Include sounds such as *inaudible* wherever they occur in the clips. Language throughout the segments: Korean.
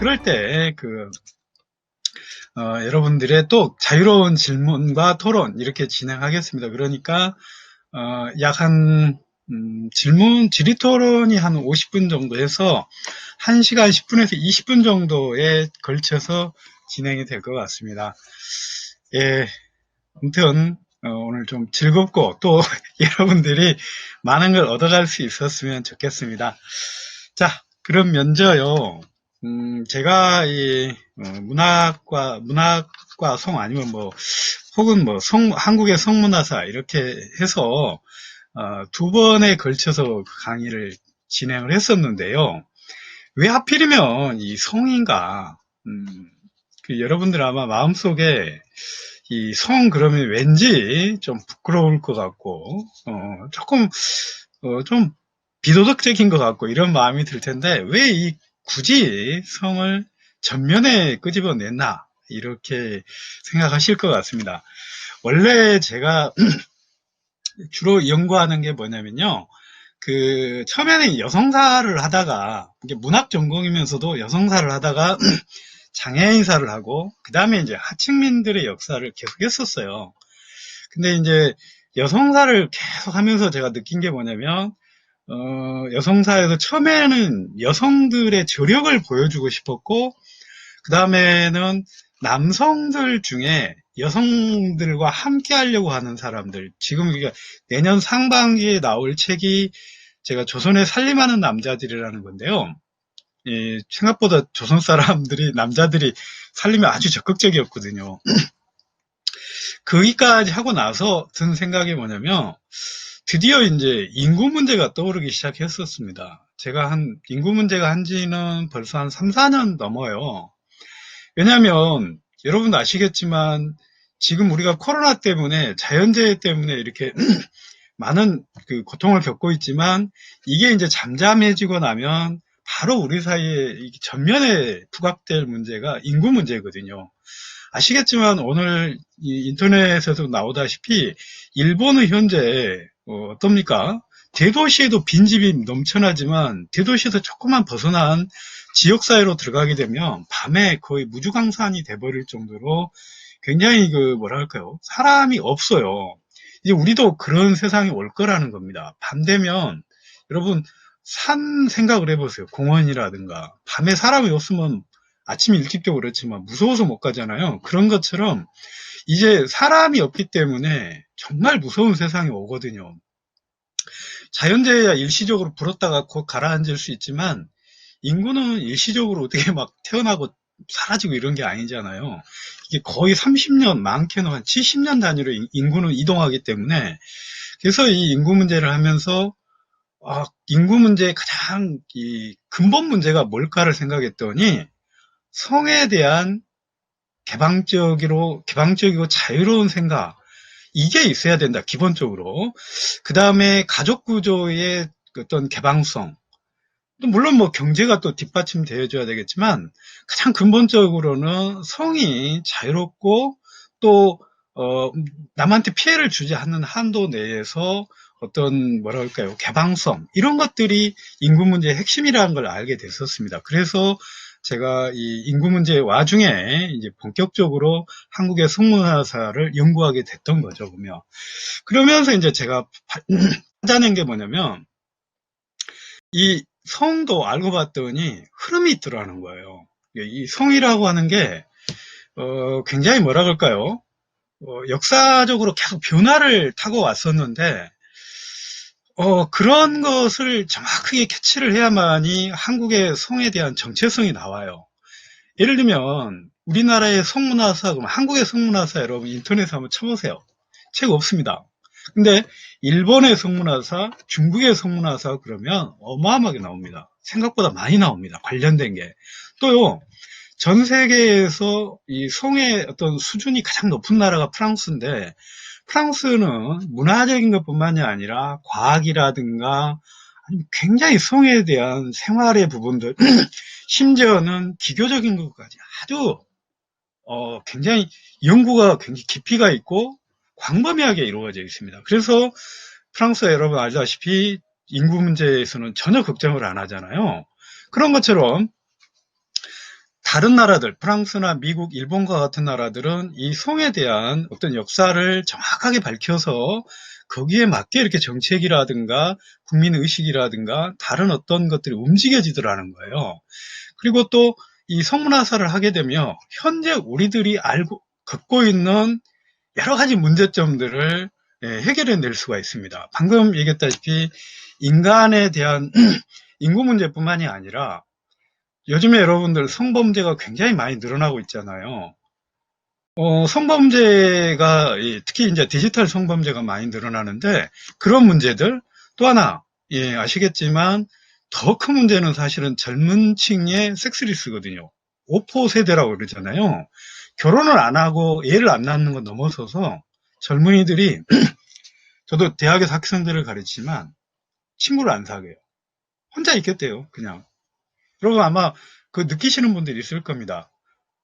그럴 때 그, 어, 여러분들의 또 자유로운 질문과 토론 이렇게 진행하겠습니다. 그러니까, 어, 약 한, 음, 질문, 질의 토론이 한 50분 정도 해서 1시간 10분에서 20분 정도에 걸쳐서 진행이 될 것 같습니다. 예, 아무튼, 어, 오늘 좀 즐겁고 또 *laughs* 여러분들이 많은 걸 얻어갈 수 있었으면 좋겠습니다. 자, 그럼 먼저요, 음, 제가 이 어, 문학과 문학과 성 아니면 뭐 혹은 뭐 성, 한국의 성문화사 이렇게 해서 어, 두 번에 걸쳐서 강의를 진행을 했었는데요. 왜 하필이면 이 성인가? 음, 그 여러분들 아마 마음속에 이 성 그러면 왠지 좀 부끄러울 것 같고 어, 조금 어, 좀 비도덕적인 것 같고 이런 마음이 들 텐데 왜 이 굳이 성을 전면에 끄집어냈나 이렇게 생각하실 것 같습니다. 원래 제가 *clears throat* 주로 연구하는 게 뭐냐면요. 그 처음에는 여성사를 하다가 문학 전공이면서도 여성사를 하다가 *clears throat* 장애인사를 하고 그 다음에 이제 하층민들의 역사를 계속 했었어요. 근데 이제 여성사를 계속 하면서 제가 느낀 게 뭐냐면 어, 여성사에서 처음에는 여성들의 저력을 보여주고 싶었고 그 다음에는 남성들 중에 여성들과 함께 하려고 하는 사람들. 지금 우리가 내년 상반기에 나올 책이 제가 조선에 살림하는 남자들이라는 건데요. 예, 생각보다 조선 사람들이 남자들이 살림에 아주 적극적이었거든요. *clears throat* 거기까지 하고 나서 든 생각이 뭐냐면 드디어 이제 인구 문제가 떠오르기 시작했었습니다 제가 한 인구 문제가 한지는 벌써 한 3, 4년 넘어요 왜냐하면 여러분 아시겠지만 지금 우리가 코로나 때문에 자연재해 때문에 이렇게 *clears throat* 많은 그 고통을 겪고 있지만 이게 이제 잠잠해지고 나면 바로 우리 사이에 전면에 부각될 문제가 인구 문제거든요. 아시겠지만 오늘 인터넷에서 나오다시피 일본은 현재 어, 어떻습니까? 대도시에도 빈집이 넘쳐나지만 대도시에서 조금만 벗어난 지역사회로 들어가게 되면 밤에 거의 무주강산이 돼버릴 정도로 굉장히 그 뭐랄까요? 사람이 없어요. 이제 우리도 그런 세상이 올 거라는 겁니다. 밤 되면 여러분 산 생각을 해보세요. 공원이라든가. 밤에 사람이 없으면 아침 일찍도 그렇지만 무서워서 못 가잖아요. 그런 것처럼 이제 사람이 없기 때문에 정말 무서운 세상이 오거든요 자연재해야 일시적으로 불었다가 곧 가라앉을 수 있지만 인구는 일시적으로 어떻게 *laughs* 막 태어나고 사라지고 이런 게 아니잖아요. 이게 거의 30년, 많게는 한 70년 단위로 인구는 이동하기 때문에 그래서 이 인구 문제를 하면서 아, 인구 문제의 가장 이 근본 문제가 뭘까를 생각했더니 성에 대한 개방적이로 개방적이고 자유로운 생각. 이게 있어야 된다 기본적으로. 그 다음에 가족 구조의 어떤 개방성. 물론 뭐 경제가 또 뒷받침 되어 줘야 되겠지만 가장 근본적으로는 성이 자유롭고 또 어, 남한테 피해를 주지 않는 한도 내에서 어떤 뭐랄까요? 개방성. 이런 것들이 인구 문제의 핵심이라는 걸 알게 됐었습니다. 그래서 제가 이 인구 문제 와중에 이제 본격적으로 한국의 성문화사를 연구하게 됐던 거죠, 보면. 그러면서 이제 제가 *clears throat* 찾아낸 게 뭐냐면 이 성도 알고 봤더니 흐름이 있더라는 거예요. 이 성이라고 하는 게 어, 굉장히 뭐라 그럴까요? 어, 역사적으로 계속 변화를 타고 왔었는데 어, 그런 것을 정확하게 캐치를 해야만이 한국의 성에 대한 정체성이 나와요. 예를 들면 우리나라의 성문화사, 그럼 한국의 성문화사 여러분 인터넷에 한번 쳐보세요. 책 없습니다. 근데 일본의 성문화사, 중국의 성문화사 그러면 어마어마하게 나옵니다. 생각보다 많이 나옵니다. 관련된 게. 또요, 전 세계에서 이 성의 어떤 수준이 가장 높은 나라가 프랑스인데, 프랑스는 문화적인 것 뿐만이 아니라 과학이라든가 굉장히 성에 대한 생활의 부분들, *clears throat* 심지어는 기교적인 것까지 아주 어, 굉장히 연구가 굉장히 깊이가 있고 광범위하게 이루어져 있습니다. 그래서 프랑스 여러분 알다시피 인구 문제에서는 전혀 걱정을 안 하잖아요. 그런 것처럼 다른 나라들, 프랑스나 미국, 일본과 같은 나라들은 이 성에 대한 어떤 역사를 정확하게 밝혀서 거기에 맞게 이렇게 정책이라든가 국민의식이라든가 다른 어떤 것들이 움직여지더라는 거예요. 그리고 또 이 성문화사를 하게 되면 현재 우리들이 알고, 겪고 있는 여러 가지 문제점들을 예, 해결해 낼 수가 있습니다. 방금 얘기했다시피 인간에 대한 *clears throat* 인구 문제뿐만이 아니라 요즘에 여러분들 성범죄가 굉장히 많이 늘어나고 있잖아요. 어, 성범죄가 특히 이제 디지털 성범죄가 많이 늘어나는데 그런 문제들 또 하나 예, 아시겠지만 더 큰 문제는 사실은 젊은 층의 섹스리스거든요. 오포 세대라고 그러잖아요. 결혼을 안 하고 애를 안 낳는 건 넘어서서 젊은이들이 *clears throat* 저도 대학에서 학생들을 가르치지만 친구를 안 사귀어요. 혼자 있겠대요, 그냥. 여러분 아마 그 느끼시는 분들이 있을 겁니다.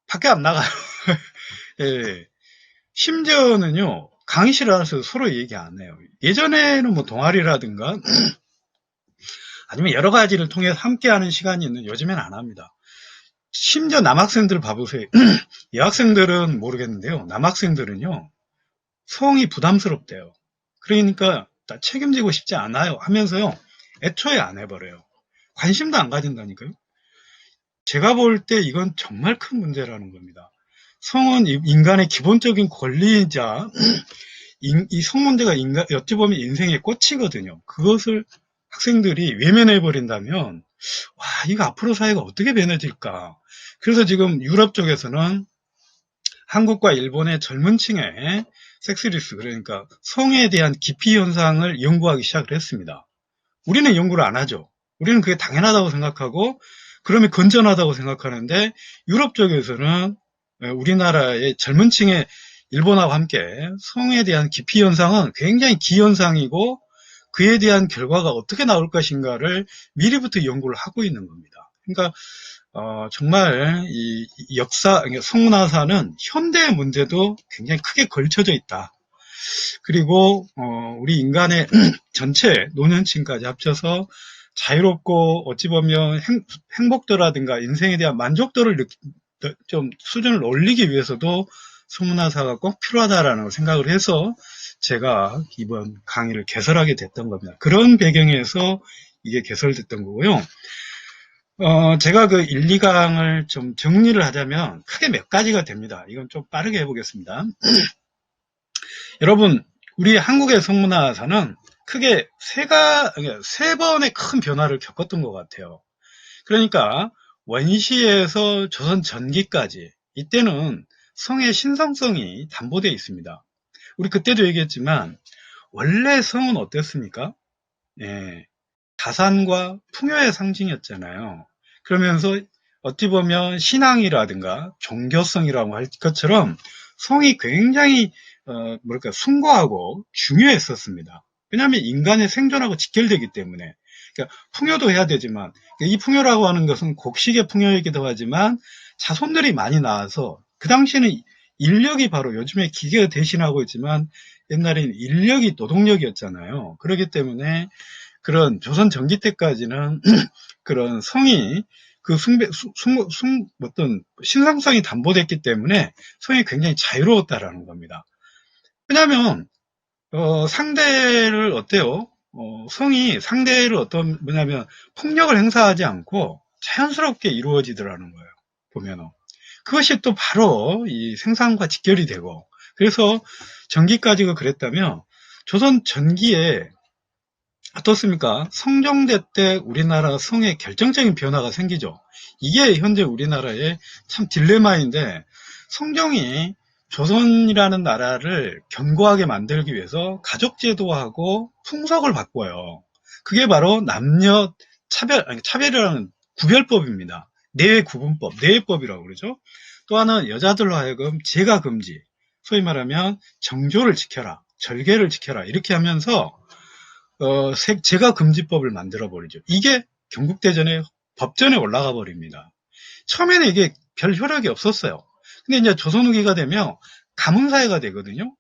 밖에 안 나가요. *laughs* 예. 심지어는요, 강의실 안에서 서로 얘기 안 해요. 예전에는 뭐 동아리라든가 *clears throat* 아니면 여러 가지를 통해서 함께 하는 시간이 있는 요즘엔 안 합니다. 심지어 남학생들 봐보세요. *clears throat* 여학생들은 모르겠는데요. 남학생들은요, 성이 부담스럽대요. 그러니까 나 책임지고 싶지 않아요 하면서요, 애초에 안 해버려요. 관심도 안 가진다니까요. 제가 볼 때 이건 정말 큰 문제라는 겁니다. 성은 인간의 기본적인 권리이자 *clears throat* 이 성 문제가 인간, 어찌 보면 인생의 꽃이거든요. 그것을 학생들이 외면해 버린다면 와 이거 앞으로 사회가 어떻게 변해질까 그래서 지금 유럽 쪽에서는 한국과 일본의 젊은 층의 섹스리스 그러니까 성에 대한 기피 현상을 연구하기 시작을 했습니다 우리는 연구를 안 하죠 우리는 그게 당연하다고 생각하고 그러면 건전하다고 생각하는데 유럽 쪽에서는 우리나라의 젊은 층의 일본하고 함께 성에 대한 기피 현상은 굉장히 기현상이고 그에 대한 결과가 어떻게 나올 것인가를 미리부터 연구를 하고 있는 겁니다. 그러니까 어, 정말 이 역사, 그러니까 성문화사는 현대의 문제도 굉장히 크게 걸쳐져 있다. 그리고 어, 우리 인간의 *clears throat* 전체 노년층까지 합쳐서 자유롭고 어찌 보면 행, 행복도라든가 인생에 대한 만족도를 느끼, 좀 수준을 올리기 위해서도 성문화사가 꼭 필요하다라는 생각을 해서 제가 이번 강의를 개설하게 됐던 겁니다. 그런 배경에서 이게 개설됐던 거고요. 어, 제가 그 1, 2강을 좀 정리를 하자면 크게 몇 가지가 됩니다. 이건 좀 빠르게 해보겠습니다. *clears throat* 여러분, 우리 한국의 성문화사는 크게 세가, 세 번의 큰 변화를 겪었던 것 같아요. 그러니까 원시에서 조선 전기까지 이때는 성의 신성성이 담보되어 있습니다. 우리 그때도 얘기했지만 원래 성은 어땠습니까? 예, 가산과 풍요의 상징이었잖아요. 그러면서 어찌 보면 신앙이라든가 종교성이라고 할 것처럼 성이 굉장히 어, 뭐랄까 숭고하고 중요했었습니다. 왜냐하면 인간의 생존하고 직결되기 때문에 그러니까 풍요도 해야 되지만 이 풍요라고 하는 것은 곡식의 풍요이기도 하지만 자손들이 많이 나와서 그 당시에는 인력이 바로 요즘에 기계가 대신하고 있지만 옛날에는 인력이 노동력이었잖아요. 그렇기 때문에 그런 조선 전기 때까지는 *clears throat* 그런 성이 그 숭배, 숭, 숭, 어떤 신상성이 담보됐기 때문에 성이 굉장히 자유로웠다라는 겁니다. 왜냐하면 어, 상대를 어때요? 어, 성이 상대를 어떤 뭐냐면 폭력을 행사하지 않고 자연스럽게 이루어지더라는 거예요. 보면은 그것이 또 바로 이 생산과 직결이 되고 그래서 전기까지가 그랬다면 조선 전기에 어떻습니까? 성종대 때 우리나라 성에 결정적인 변화가 생기죠. 이게 현재 우리나라의 참 딜레마인데 성종이 조선이라는 나라를 견고하게 만들기 위해서 가족제도하고 풍속을 바꿔요. 그게 바로 남녀 차별, 아니, 차별이라는 구별법입니다. 내외 구분법, 내외법이라고 그러죠. 또 하나는 여자들로 하여금 제가 금지, 소위 말하면 정조를 지켜라, 절개를 지켜라 이렇게 하면서 어, 제가 금지법을 만들어 버리죠. 이게 경국대전에 법전에 올라가 버립니다. 처음에는 이게 별 효력이 없었어요. 근데 이제 조선 후기가 되면 가문 사회가 되거든요.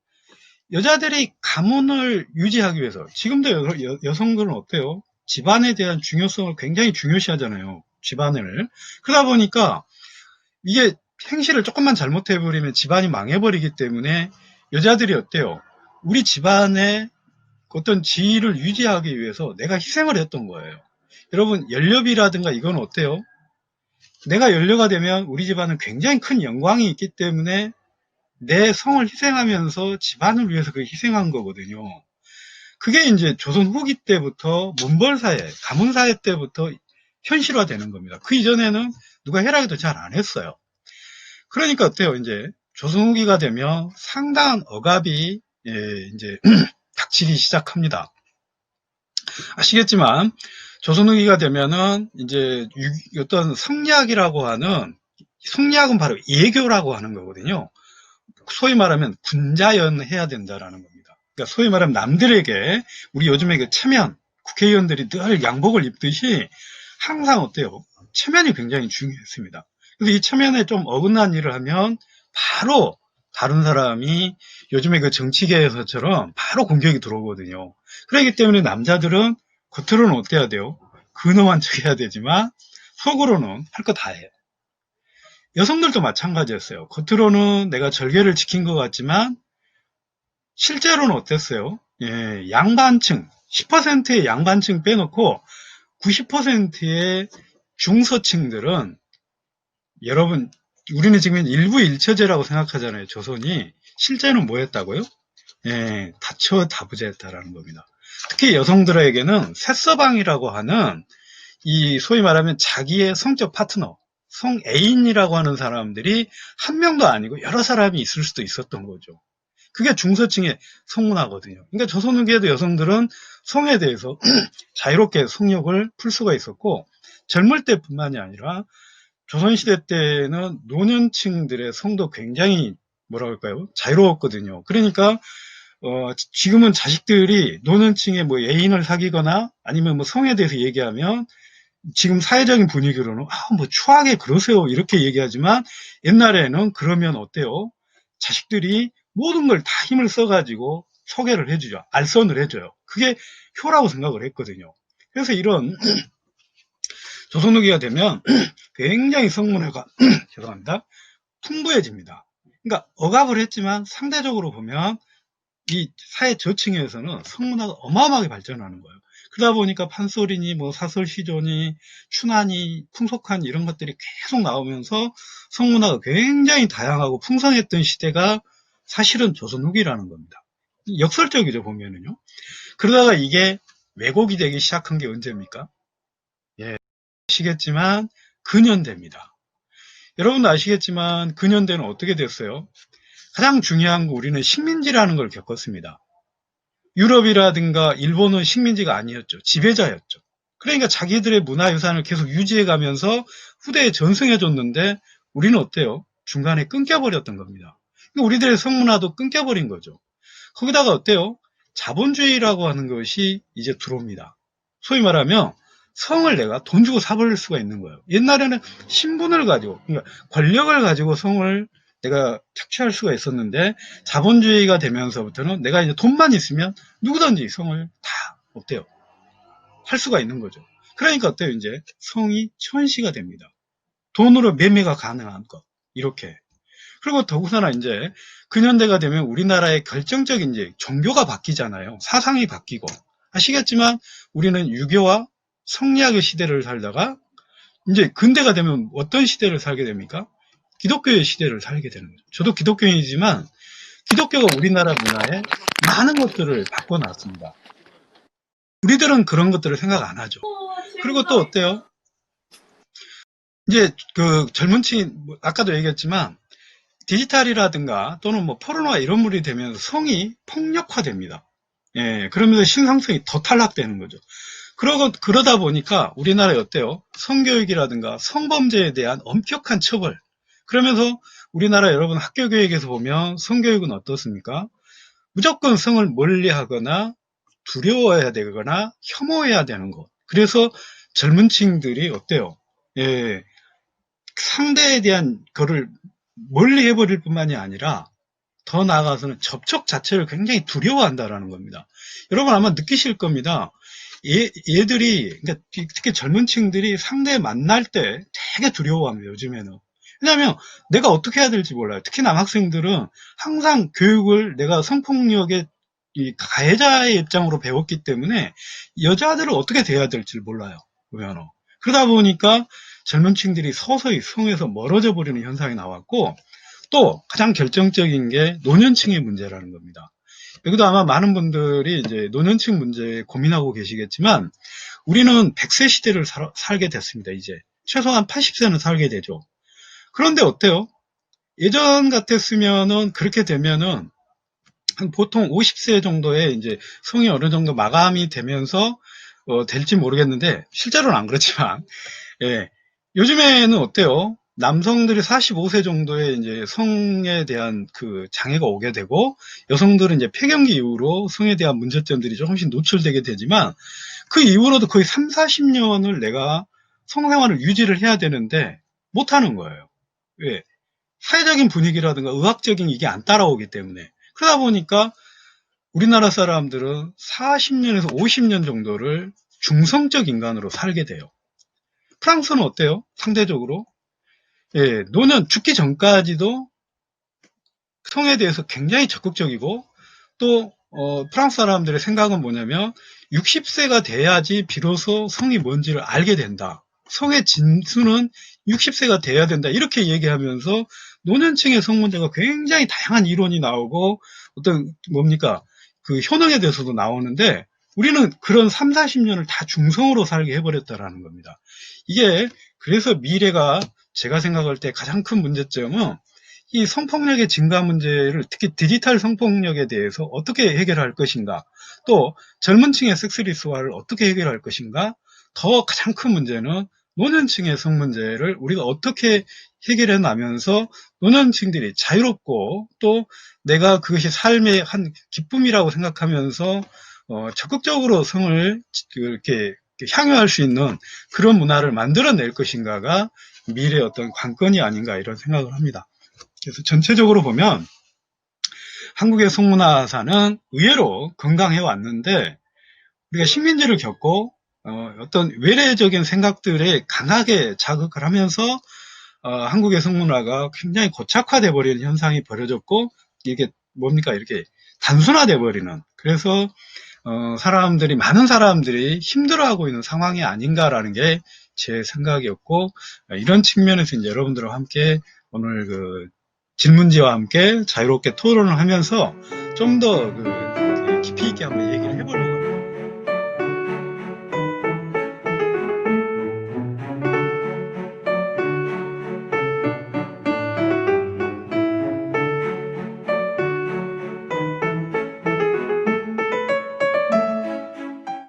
여자들이 가문을 유지하기 위해서 지금도 여, 여 성들은 어때요? 집안에 대한 중요성을 굉장히 중요시하잖아요. 집안을. 그러다 보니까 이게 행실을 조금만 잘못해버리면 집안이 망해버리기 때문에 여자들이 어때요? 우리 집안의 어떤 지위를 유지하기 위해서 내가 희생을 했던 거예요. 여러분, 연료비라든가 이건 어때요? 내가 연료가 되면 우리 집안은 굉장히 큰 영광이 있기 때문에 내 성을 희생하면서 집안을 위해서 그 희생한 거거든요. 그게 이제 조선 후기 때부터 문벌사회, 가문사회 때부터 현실화되는 겁니다. 그 이전에는 누가 해라기도 잘 안 했어요. 그러니까 어때요? 이제 조선 후기가 되면 상당한 억압이 예, 이제 *clears throat* 닥치기 시작합니다. 아시겠지만 조선 후기가 되면은 이제 유- 어떤 성리학이라고 하는 성리학은 바로 예교라고 하는 거거든요. 소위 말하면 군자연 해야 된다라는 겁니다. 그러니까 소위 말하면 남들에게 우리 요즘에 그 체면 국회의원들이 늘 양복을 입듯이 항상 어때요? 체면이 굉장히 중요했습니다. 그래서 이 체면에 좀 어긋난 일을 하면 바로 다른 사람이 요즘에 그 정치계에서처럼 바로 공격이 들어오거든요. 그렇기 때문에 남자들은 겉으로는 어때야 돼요? 근엄한 척 해야 되지만 속으로는 할 거 다 해요. 여성들도 마찬가지였어요. 겉으로는 내가 절개를 지킨 것 같지만 실제로는 어땠어요? 예, 양반층, 10%의 양반층 빼놓고 90%의 중서층들은 여러분 우리는 지금 일부 일처제라고 생각하잖아요. 조선이 실제는 뭐였다고요? 예, 다처 다부자였다라는 겁니다. 특히 여성들에게는 새서방이라고 하는 이 소위 말하면 자기의 성적 파트너, 성 애인이라고 하는 사람들이 한 명도 아니고 여러 사람이 있을 수도 있었던 거죠. 그게 중서층의 성문화거든요. 그러니까 조선 후기에도 여성들은 성에 대해서 *clears throat* 자유롭게 성욕을 풀 수가 있었고 젊을 때뿐만이 아니라 조선시대 때는 노년층들의 성도 굉장히 뭐라 그럴까요? 자유로웠거든요. 그러니까 어, 지금은 자식들이 노년층의 뭐 애인을 사귀거나 아니면 뭐 성에 대해서 얘기하면 지금 사회적인 분위기로는 아, 뭐 추하게 그러세요. 이렇게 얘기하지만 옛날에는 그러면 어때요? 자식들이 모든 걸 다 힘을 써가지고 소개를 해주죠. 알선을 해줘요. 그게 효라고 생각을 했거든요. 그래서 이런 *clears throat* 조선 후기가 되면 *clears throat* 굉장히 성문화가 *clears throat* 죄송합니다. 풍부해집니다. 그러니까 억압을 했지만 상대적으로 보면 이 사회 저층에서는 성문화가 어마어마하게 발전하는 거예요. 그러다 보니까 판소리니 뭐 사설 시조니 춘하니 풍속한 이런 것들이 계속 나오면서 성문화가 굉장히 다양하고 풍성했던 시대가 사실은 조선 후기라는 겁니다. 역설적이죠 보면은요. 그러다가 이게 왜곡이 되기 시작한 게 언제입니까? 예, 아시겠지만 근현대입니다. 여러분도 아시겠지만 근현대는 어떻게 됐어요? 가장 중요한 거 우리는 식민지라는 걸 겪었습니다. 유럽이라든가 일본은 식민지가 아니었죠. 지배자였죠. 그러니까 자기들의 문화유산을 계속 유지해 가면서 후대에 전승해 줬는데 우리는 어때요? 중간에 끊겨버렸던 겁니다. 그러니까 우리들의 성문화도 끊겨버린 거죠. 거기다가 어때요? 자본주의라고 하는 것이 이제 들어옵니다. 소위 말하면 성을 내가 돈 주고 사버릴 수가 있는 거예요. 옛날에는 신분을 가지고, 그러니까 권력을 가지고 성을 내가 착취할 수가 있었는데 자본주의가 되면서부터는 내가 이제 돈만 있으면 누구든지 성을 다 어때요? 할 수가 있는 거죠. 그러니까 어때요? 이제 성이 천시가 됩니다. 돈으로 매매가 가능한 것. 이렇게. 그리고 더구나 이제 근현대가 되면 우리나라의 결정적인 이제 종교가 바뀌잖아요. 사상이 바뀌고. 아시겠지만 우리는 유교와 성리학의 시대를 살다가 이제 근대가 되면 어떤 시대를 살게 됩니까? 기독교의 시대를 살게 되는 거죠. 저도 기독교인이지만 기독교가 우리나라 문화에 많은 것들을 바꿔놨습니다. 우리들은 그런 것들을 생각 안 하죠. 그리고 또 어때요? 이제 그 젊은 층이 뭐 아까도 얘기했지만 디지털이라든가 또는 뭐 포르노가 이런 물이 되면서 성이 폭력화됩니다. 예, 그러면서 신상성이 더 탈락되는 거죠. 그러고, 그러다 보니까 우리나라에 어때요? 성교육이라든가 성범죄에 대한 엄격한 처벌. 그러면서 우리나라 여러분 학교 교육에서 보면 성교육은 어떻습니까? 무조건 성을 멀리 하거나 두려워해야 되거나 혐오해야 되는 것. 그래서 젊은 층들이 어때요? 예, 상대에 대한 거를 멀리 해버릴 뿐만이 아니라 더 나아가서는 접촉 자체를 굉장히 두려워한다라는 겁니다. 여러분 아마 느끼실 겁니다. 얘, 얘들이, 그러니까 특히 젊은 층들이 상대 만날 때 되게 두려워합니다, 요즘에는. 왜냐하면 내가 어떻게 해야 될지 몰라요. 특히 남학생들은 항상 교육을 내가 성폭력의 이 가해자의 입장으로 배웠기 때문에 여자들을 어떻게 대해야 될지 몰라요. 보면 그러다 보니까 젊은 층들이 서서히 성에서 멀어져 버리는 현상이 나왔고 또 가장 결정적인 게 노년층의 문제라는 겁니다. 여기도 아마 많은 분들이 이제 노년층 문제에 고민하고 계시겠지만 우리는 100세 시대를 살, 살게 됐습니다. 이제 최소한 80세는 살게 되죠. 그런데 어때요? 예전 같았으면은 그렇게 되면은 한 보통 50세 정도에 이제 성이 어느 정도 마감이 되면서 어, 될지 모르겠는데 실제로는 안 그렇지만 *laughs* 예, 요즘에는 어때요? 남성들이 45세 정도에 이제 성에 대한 그 장애가 오게 되고 여성들은 이제 폐경기 이후로 성에 대한 문제점들이 조금씩 노출되게 되지만 그 이후로도 거의 3, 40년을 내가 성생활을 유지를 해야 되는데 못하는 거예요. 왜? 사회적인 분위기라든가 의학적인 이게 안 따라오기 때문에 그러다 보니까 우리나라 사람들은 40년에서 50년 정도를 중성적 인간으로 살게 돼요. 프랑스는 어때요? 상대적으로 예, 노년 죽기 전까지도 성에 대해서 굉장히 적극적이고 또 어, 프랑스 사람들의 생각은 뭐냐면 60세가 돼야지 비로소 성이 뭔지를 알게 된다. 성의 진수는 60세가 돼야 된다. 이렇게 얘기하면서 노년층의 성 문제가 굉장히 다양한 이론이 나오고 어떤 뭡니까 그 효능에 대해서도 나오는데 우리는 그런 3, 40년을 다 중성으로 살게 해버렸다라는 겁니다. 이게 그래서 미래가 제가 생각할 때 가장 큰 문제점은 이 성폭력의 증가 문제를 특히 디지털 성폭력에 대해서 어떻게 해결할 것인가 또 젊은 층의 섹스리스화를 어떻게 해결할 것인가 더 가장 큰 문제는 노년층의 성 문제를 우리가 어떻게 해결해 나면서 노년층들이 자유롭고 또 내가 그것이 삶의 한 기쁨이라고 생각하면서 어, 적극적으로 성을 이렇게 향유할 수 있는 그런 문화를 만들어낼 것인가가 미래의 어떤 관건이 아닌가 이런 생각을 합니다. 그래서 전체적으로 보면 한국의 성문화사는 의외로 건강해 왔는데 우리가 식민지를 겪고 어, 떤 외래적인 생각들에 강하게 자극을 하면서 어, 한국의 성문화가 굉장히 고착화돼 버리는 현상이 벌어졌고 이게 뭡니까? 이렇게 단순화돼 버리는. 그래서 어, 사람들이 많은 사람들이 힘들어하고 있는 상황이 아닌가라는 게 제 생각이었고 이런 측면에서 이제 여러분들과 함께 오늘 그 질문지와 함께 자유롭게 토론을 하면서 좀 더 그 깊이 있게 한번 얘기를 해보려고